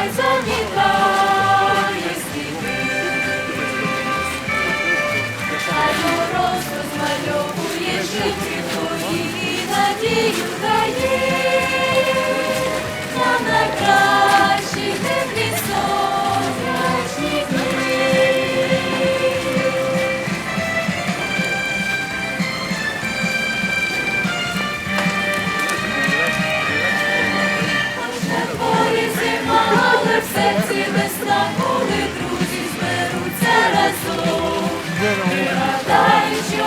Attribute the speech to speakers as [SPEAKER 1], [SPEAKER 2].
[SPEAKER 1] poisoning. Богу.